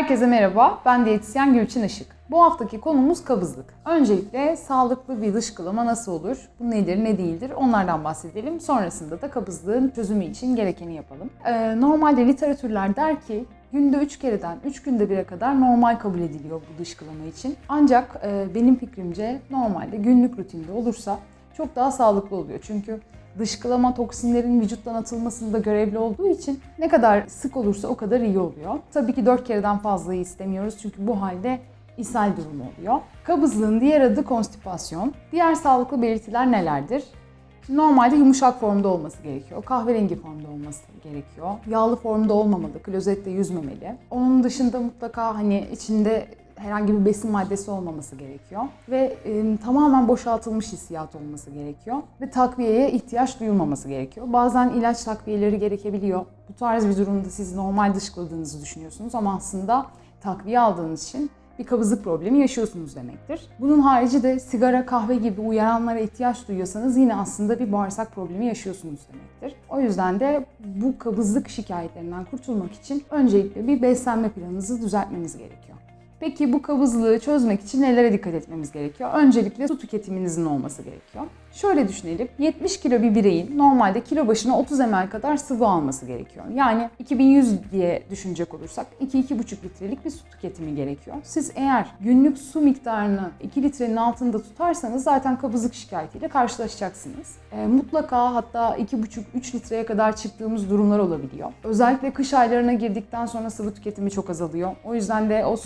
Herkese merhaba, ben diyetisyen Gülçin Işık. Bu haftaki konumuz kabızlık. Öncelikle sağlıklı bir dışkılama nasıl olur, bu nedir ne değildir onlardan bahsedelim. Sonrasında da kabızlığın çözümü için gerekeni yapalım. Ee, normalde literatürler der ki günde 3 kereden 3 günde 1'e kadar normal kabul ediliyor bu dışkılama için. Ancak e, benim fikrimce normalde günlük rutinde olursa çok daha sağlıklı oluyor. Çünkü dışkılama toksinlerin vücuttan atılmasında görevli olduğu için ne kadar sık olursa o kadar iyi oluyor. Tabii ki 4 kereden fazlayı istemiyoruz çünkü bu halde ishal durumu oluyor. Kabızlığın diğer adı konstipasyon. Diğer sağlıklı belirtiler nelerdir? Normalde yumuşak formda olması gerekiyor. Kahverengi formda olması gerekiyor. Yağlı formda olmamalı, klozette yüzmemeli. Onun dışında mutlaka hani içinde herhangi bir besin maddesi olmaması gerekiyor. Ve e, tamamen boşaltılmış hissiyat olması gerekiyor. Ve takviyeye ihtiyaç duyulmaması gerekiyor. Bazen ilaç takviyeleri gerekebiliyor. Bu tarz bir durumda siz normal dışkıladığınızı düşünüyorsunuz ama aslında takviye aldığınız için bir kabızlık problemi yaşıyorsunuz demektir. Bunun harici de sigara, kahve gibi uyaranlara ihtiyaç duyuyorsanız yine aslında bir bağırsak problemi yaşıyorsunuz demektir. O yüzden de bu kabızlık şikayetlerinden kurtulmak için öncelikle bir beslenme planınızı düzeltmeniz gerekiyor. Peki bu kabızlığı çözmek için nelere dikkat etmemiz gerekiyor? Öncelikle su tüketiminizin olması gerekiyor. Şöyle düşünelim. 70 kilo bir bireyin normalde kilo başına 30 ml kadar sıvı alması gerekiyor. Yani 2100 diye düşünecek olursak 2-2,5 litrelik bir su tüketimi gerekiyor. Siz eğer günlük su miktarını 2 litrenin altında tutarsanız zaten kabızlık şikayetiyle karşılaşacaksınız. E, mutlaka hatta 2,5-3 litreye kadar çıktığımız durumlar olabiliyor. Özellikle kış aylarına girdikten sonra sıvı tüketimi çok azalıyor. O yüzden de o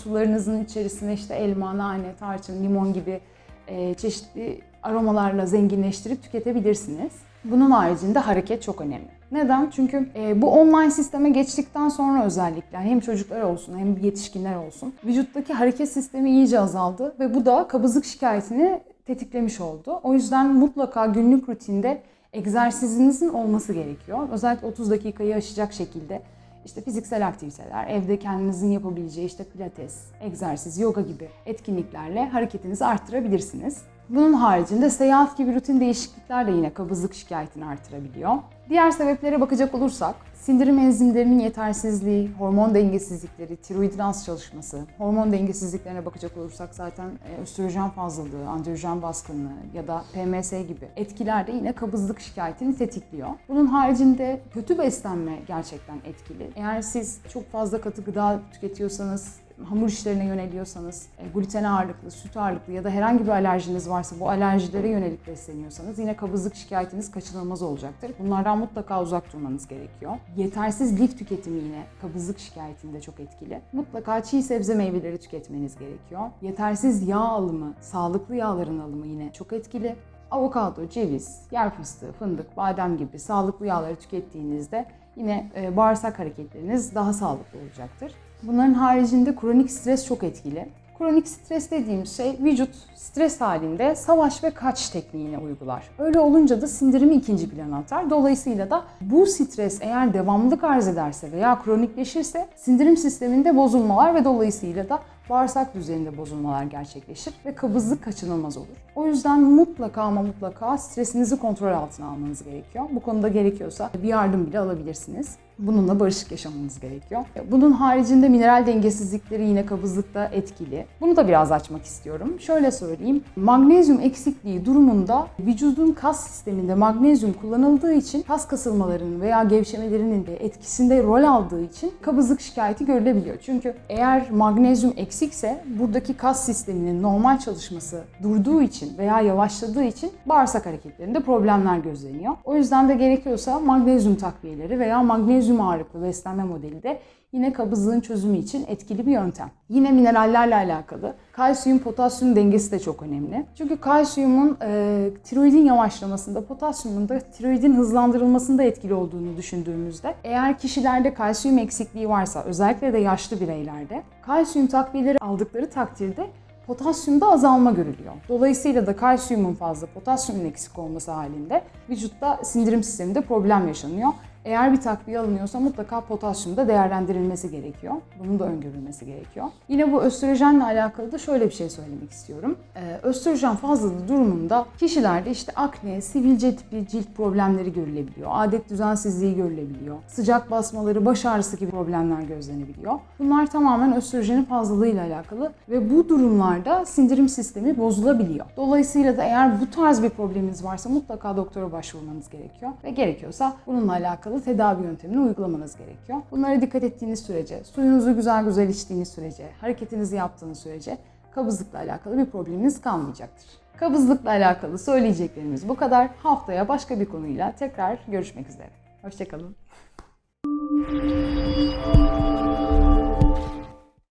sularınızın içerisine işte elma, nane, tarçın, limon gibi e, çeşitli aromalarla zenginleştirip tüketebilirsiniz. Bunun haricinde hareket çok önemli. Neden? Çünkü e, bu online sisteme geçtikten sonra özellikle hem çocuklar olsun hem yetişkinler olsun vücuttaki hareket sistemi iyice azaldı ve bu da kabızlık şikayetini tetiklemiş oldu. O yüzden mutlaka günlük rutinde egzersizinizin olması gerekiyor. Özellikle 30 dakikayı aşacak şekilde işte fiziksel aktiviteler, evde kendinizin yapabileceği işte pilates, egzersiz, yoga gibi etkinliklerle hareketinizi arttırabilirsiniz. Bunun haricinde seyahat gibi rutin değişiklikler de yine kabızlık şikayetini artırabiliyor. Diğer sebeplere bakacak olursak, sindirim enzimlerinin yetersizliği, hormon dengesizlikleri, tiroidin az çalışması, hormon dengesizliklerine bakacak olursak zaten e, östrojen fazlalığı, androjen baskınlığı ya da PMS gibi etkiler de yine kabızlık şikayetini tetikliyor. Bunun haricinde kötü beslenme gerçekten etkili. Eğer siz çok fazla katı gıda tüketiyorsanız, hamur işlerine yöneliyorsanız, e, gluten ağırlıklı, süt ağırlıklı ya da herhangi bir alerjiniz varsa bu alerjilere yönelik besleniyorsanız yine kabızlık şikayetiniz kaçınılmaz olacaktır. Bunlardan mutlaka uzak durmanız gerekiyor. Yetersiz lif tüketimi yine kabızlık şikayetinde çok etkili. Mutlaka çiğ sebze meyveleri tüketmeniz gerekiyor. Yetersiz yağ alımı, sağlıklı yağların alımı yine çok etkili. Avokado, ceviz, yer fıstığı, fındık, badem gibi sağlıklı yağları tükettiğinizde yine e, bağırsak hareketleriniz daha sağlıklı olacaktır. Bunların haricinde kronik stres çok etkili. Kronik stres dediğimiz şey vücut stres halinde savaş ve kaç tekniğini uygular. Öyle olunca da sindirimi ikinci plana atar. Dolayısıyla da bu stres eğer devamlılık arz ederse veya kronikleşirse sindirim sisteminde bozulmalar ve dolayısıyla da bağırsak düzeninde bozulmalar gerçekleşir ve kabızlık kaçınılmaz olur. O yüzden mutlaka ama mutlaka stresinizi kontrol altına almanız gerekiyor. Bu konuda gerekiyorsa bir yardım bile alabilirsiniz. Bununla barışık yaşamanız gerekiyor. Bunun haricinde mineral dengesizlikleri yine kabızlıkta etkili. Bunu da biraz açmak istiyorum. Şöyle söyleyeyim. Magnezyum eksikliği durumunda vücudun kas sisteminde magnezyum kullanıldığı için kas kasılmalarının veya gevşemelerinin de etkisinde rol aldığı için kabızlık şikayeti görülebiliyor. Çünkü eğer magnezyum eksikse buradaki kas sisteminin normal çalışması durduğu için veya yavaşladığı için bağırsak hareketlerinde problemler gözleniyor. O yüzden de gerekiyorsa magnezyum takviyeleri veya magnezyum ağırlıklı beslenme modeli de yine kabızlığın çözümü için etkili bir yöntem. Yine minerallerle alakalı kalsiyum potasyum dengesi de çok önemli. Çünkü kalsiyumun e, tiroidin yavaşlamasında, potasyumun da tiroidin hızlandırılmasında etkili olduğunu düşündüğümüzde eğer kişilerde kalsiyum eksikliği varsa özellikle de yaşlı bireylerde kalsiyum takviyeleri aldıkları takdirde potasyumda azalma görülüyor. Dolayısıyla da kalsiyumun fazla, potasyumun eksik olması halinde vücutta sindirim sisteminde problem yaşanıyor Eğer bir takviye alınıyorsa mutlaka potasyum da değerlendirilmesi gerekiyor. Bunun da öngörülmesi gerekiyor. Yine bu östrojenle alakalı da şöyle bir şey söylemek istiyorum. Ee, östrojen fazlalığı durumunda kişilerde işte akne, sivilce tipi cilt problemleri görülebiliyor. Adet düzensizliği görülebiliyor. Sıcak basmaları, baş ağrısı gibi problemler gözlenebiliyor. Bunlar tamamen östrojenin fazlalığıyla alakalı ve bu durumlarda sindirim sistemi bozulabiliyor. Dolayısıyla da eğer bu tarz bir probleminiz varsa mutlaka doktora başvurmanız gerekiyor ve gerekiyorsa bununla alakalı tedavi yöntemini uygulamanız gerekiyor. Bunlara dikkat ettiğiniz sürece, suyunuzu güzel güzel içtiğiniz sürece, hareketinizi yaptığınız sürece kabızlıkla alakalı bir probleminiz kalmayacaktır. Kabızlıkla alakalı söyleyeceklerimiz bu kadar. Haftaya başka bir konuyla tekrar görüşmek üzere. Hoşçakalın.